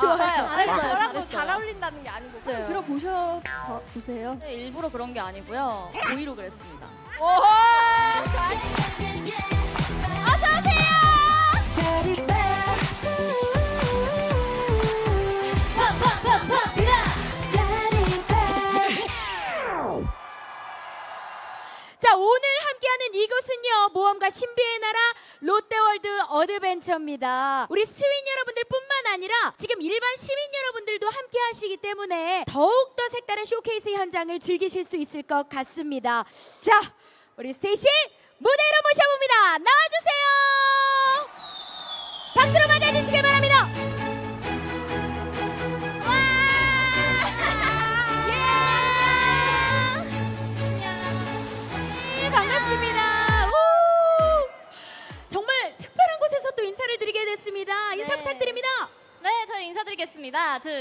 좋아요. 잘했어요. 저랑 잘했어요. 잘 어울린다는 게 아니고 맞아요. 들어보셔 봐- 보세요. 네, 일부러 그런 게 아니고요. 고의로 그랬습니다. 오호 자, 오늘 함께하는 이곳은요, 모험가 신비의 나라 롯데월드 어드벤처입니다. 우리 스윈 여러분들 아니라 지금 일반 시민 여러분들도 함께 하시기 때문에 더욱더 색다른 쇼케이스 현장을 즐기실 수 있을 것 같습니다. 자, 우리 스테이시 무대로 모셔봅니다. 나와주세요! 박수로 맞아주시길 바랍니다.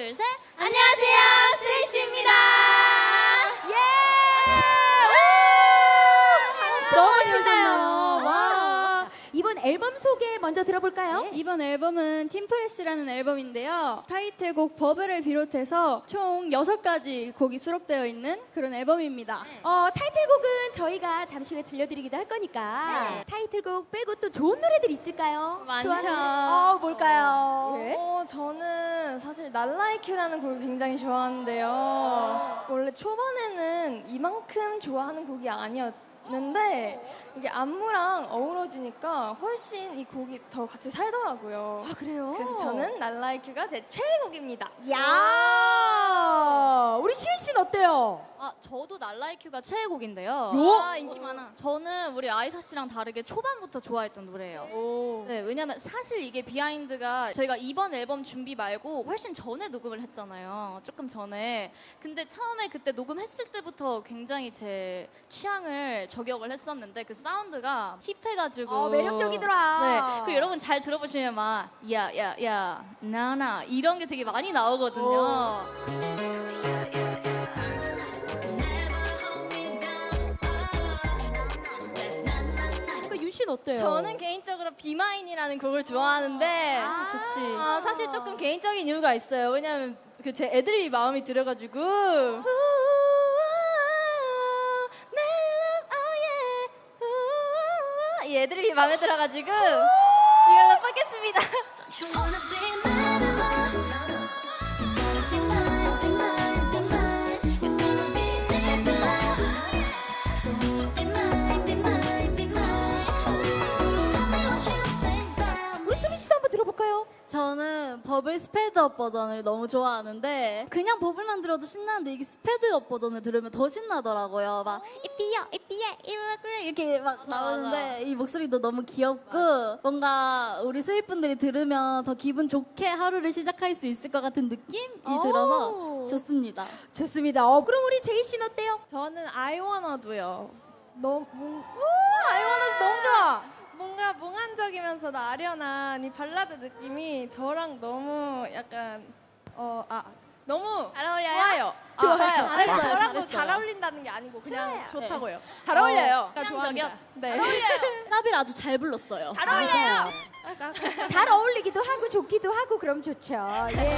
둘, 셋. 안녕하세요, 스테이시입니다. 예! 우! 너무 신나요. 와! 이번 앨범 소개 먼저 들어볼까요? 이번 앨범은 팀프레시라는 앨범인데요. 타이틀곡 버블을 비롯해서 총 6가지 곡이 수록되어 있는 그런 앨범입니다. 어, 타이틀곡은 저희가 잠시 후에 들려드리기도 할 거니까 네. 타이틀곡 빼고 또 좋은 노래들 있을까요? 많죠. 좋아하는? 어, 뭘까요? 네. 어, 저는 사실 날라이큐라는 곡을 굉장히 좋아하는데요. 원래 초반에는 이만큼 좋아하는 곡이 아니었 는데 이게 안무랑 어우러지니까 훨씬 이 곡이 더 같이 살더라고요. 아, 그래요? 그래서 저는 날라이큐가 제 최애곡입니다. 야 우리 시은 씨는 어때요? 아, 저도 날라이큐가 최애곡인데요. 요? 아, 인기 많아. 저는 우리 아이사 씨랑 다르게 초반부터 좋아했던 노래예요. 오. 네, 왜냐면 사실 이게 비하인드가 저희가 이번 앨범 준비 말고 훨씬 전에 녹음을 했잖아요. 조금 전에. 근데 처음에 그때 녹음했을 때부터 굉장히 제 취향을 저격을 했었는데 그 사운드가 힙해가지고. 어, 매력적이더라. 네. 그리고 여러분 잘 들어보시면 막, 야, 야, 야, 나나. 이런 게 되게 많이 나오거든요. 그 유신 어때요? 저는 개인적으로 비마인이라는 곡을 좋아하는데 아, 좋지. 아, 사실 조금 개인적인 이유가 있어요. 왜냐면 그 제 애드립이 마음이 들어가지고 이 애드립이 마음에 들어가지고 이걸로 뽑겠습니다. 저는 버블 스페드업 버전을 너무 좋아하는데 그냥 버블만 들어도 신나는데 이게 스페드업 버전을 들으면 더 신나더라고요. 막 이삐야 이삐야 이러고요 이렇게 막 나오는데 이 목소리도 너무 귀엽고 뭔가 우리 수입분들이 들으면 더 기분 좋게 하루를 시작할 수 있을 것 같은 느낌이 들어서 좋습니다. 좋습니다. 어, 그럼 우리 제이 씨는 어때요? 저는 I wanna do요. 너무 오, I wanna 너무 좋아. 뭔가 몽환적이면서도 아련한 이 발라드 느낌이 저랑 너무 약간 어 아 너무 잘 어울려요? 좋아요. 좋아요. 좋아요. 아니, 잘했어요, 저랑도 잘했어요. 잘 어울린다는 게 아니고 그냥 좋아요. 좋다고요. 잘 어울려요. 그냥 좋아합니다. 네. 사비를 아주 잘 불렀어요. 잘 어울려요. 잘 어울리기도 하고 좋기도 하고 그럼 좋죠. 예.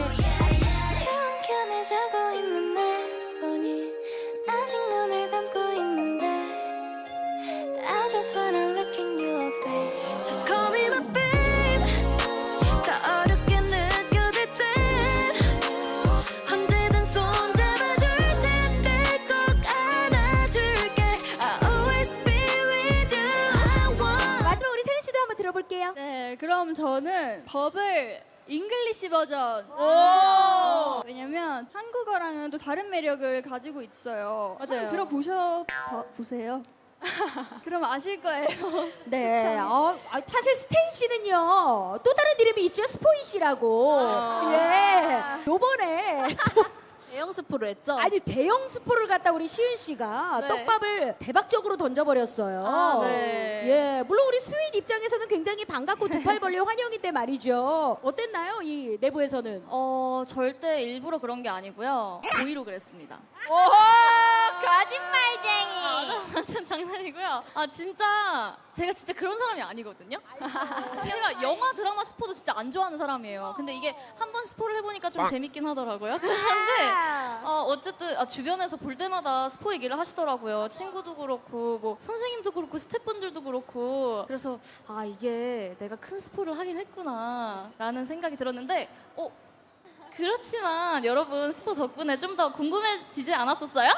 저는 버블 잉글리시 버전. 왜냐면 한국어랑은 또 다른 매력을 가지고 있어요. 맞아요. 한번 들어보셔 봐- 보세요. 그럼 아실 거예요. 네. 추천. 어, 아, 사실 스테이 씨는요 또 다른 이름이 있죠 스포이 씨라고. 예. 요번에 대형 스포를 했죠. 아니 대형 스포를 갖다 우리 시은 씨가 네. 떡밥을 대박적으로 던져버렸어요. 아, 네. 예, 물론 우리 스윗 입장에서는 굉장히 반갑고 두 팔 벌려 환영인데 말이죠. 어땠나요, 이 내부에서는? 어 절대 일부러 그런 게 아니고요. 고의로 그랬습니다. 오호, 거짓말쟁이. 아, 완전 장난이고요. 아 진짜 제가 진짜 그런 사람이 아니거든요. 제가 영화 드라마 스포도 진짜 안 좋아하는 사람이에요. 근데 이게 한 번 스포를 해보니까 좀 재밌긴 하더라고요. 그런데 어, 어쨌든 아, 주변에서 볼 때마다 스포 얘기를 하시더라고요. 친구도 그렇고 뭐 선생님도 그렇고 스태프분들도 그렇고 그래서 아 이게 내가 큰 스포를 하긴 했구나라는 생각이 들었는데 어 그렇지만 여러분 스포 덕분에 좀 더 궁금해지지 않았었어요?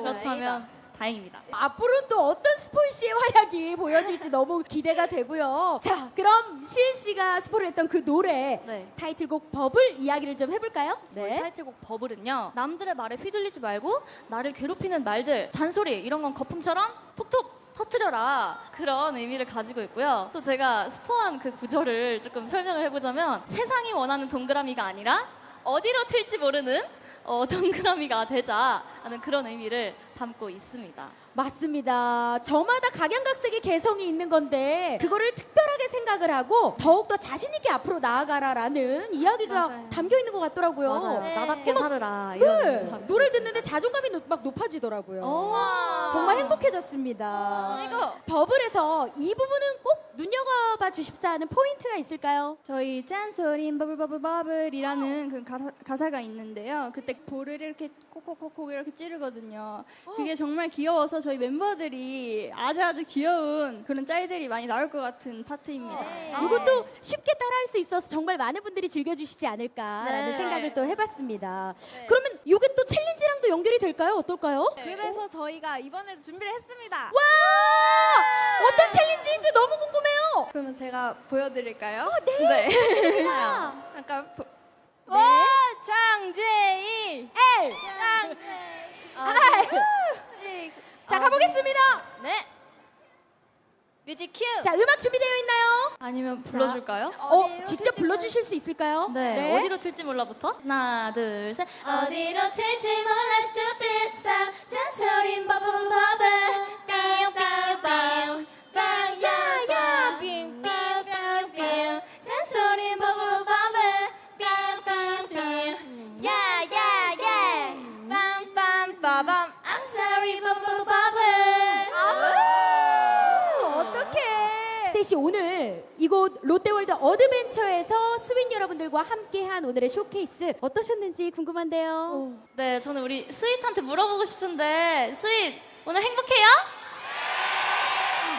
그렇다면 다행입니다. 앞으로 또 어떤 스포이 씨의 활약이 보여질지 너무 기대가 되고요. 자, 그럼 시은 씨가 스포를 했던 그 노래 네. 타이틀곡 버블 이야기를 좀 해볼까요? 저희 타이틀곡 버블은요 남들의 말에 휘둘리지 말고 나를 괴롭히는 말들 잔소리 이런 건 거품처럼 톡톡 터트려라 그런 의미를 가지고 있고요 또 제가 스포한 그 구절을 조금 설명을 해보자면 세상이 원하는 동그라미가 아니라 어디로 튈지 모르는 어, 동그라미가 되자 하는 그런 의미를 담고 있습니다 맞습니다. 저마다 각양각색의 개성이 있는 건데 그거를 특별 하게 생각을 하고 더욱더 자신 있게 앞으로 나아가라라는 이야기가 맞아요. 담겨 있는 것 같더라고요. 맞아요 나답게 어머, 이런 네, 의미를 담고 노래를. 듣는데 자존감이 높- 막 높아지더라고요. 오. 정말 행복해졌습니다. 버블에서 이 부분은 꼭 눈여겨봐 주십사 하는 포인트가 있을까요? 저희 짠소린 버블버블버블이라는 그 가사, 가사가 있는데요. 그때 볼을 이렇게 콕콕콕콕 이렇게 찌르거든요. 그게 정말 귀여워서 저희 멤버들이 아주 아주 귀여운 그런 짤들이 많이 나올 것 같은 파트 입니다. 이것도 쉽게 따라할 수 있어서 정말 많은 분들이 즐겨주시지 않을까라는 네. 생각을 또 해봤습니다. 그러면 이게 또 챌린지랑도 연결이 될까요? 어떨까요? 그래서 저희가 이번에도 준비를 했습니다. 와! 어떤 챌린지인지 너무 궁금해요. 그러면 제가 보여드릴까요? 네. 잠깐 보... 네. 장재희 엘. 아, 자 가보겠습니다. 네 뮤직 큐. 자 음악 준비되어 있나요? 아니면 불러줄까요? 어 직접 불러주실 수 있을까요? 네, 어디로 튈지 몰라부터. 하나 둘 셋. 어디로 튈지 몰라 stupid stuff 잔소린 버블버블 뿅뿅뿅 빵야야 빙빙빙빙 잔소린 버블버블 뿅뿅뿅 야야야. 빰빰빠밤. I'm sorry 버블버블 셋이 오늘 이곳 롯데월드 어드벤처에서 스윈 여러분들과 함께한 오늘의 쇼케이스 어떠셨는지 궁금한데요. 네, 저는 우리 스윗한테 물어보고 싶은데 스윗 오늘 행복해요?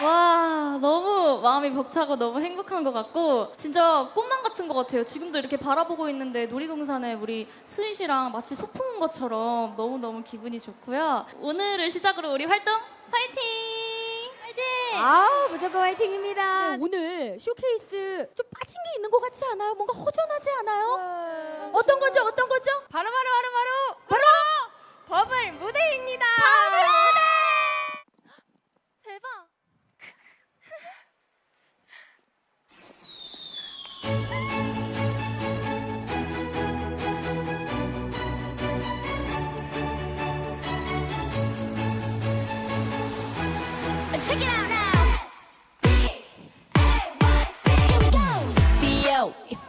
와, 너무 마음이 벅차고 너무 행복한 것 같고 진짜 꿈만 같은 것 같아요. 지금도 이렇게 바라보고 있는데 놀이동산에 우리 스윗이랑 마치 소풍 온 것처럼 너무너무 기분이 좋고요. 오늘을 시작으로 우리 활동 파이팅! 아 무조건 화이팅입니다. 네, 오늘 쇼케이스 좀 빠진 게 있는 것 같지 않아요? 뭔가 허전하지 않아요? 어떤 거죠? 어떤 거죠? 바로 바로 바로 바로 바로 버블 무대입니다. 대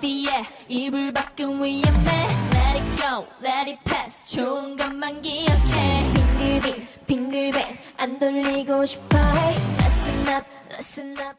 피에 이불 밖은 위험해 Let it go, let it pass 좋은 것만 기억해 빙글빙 빙글빙 안 돌리고 싶어 해 Listen up, listen up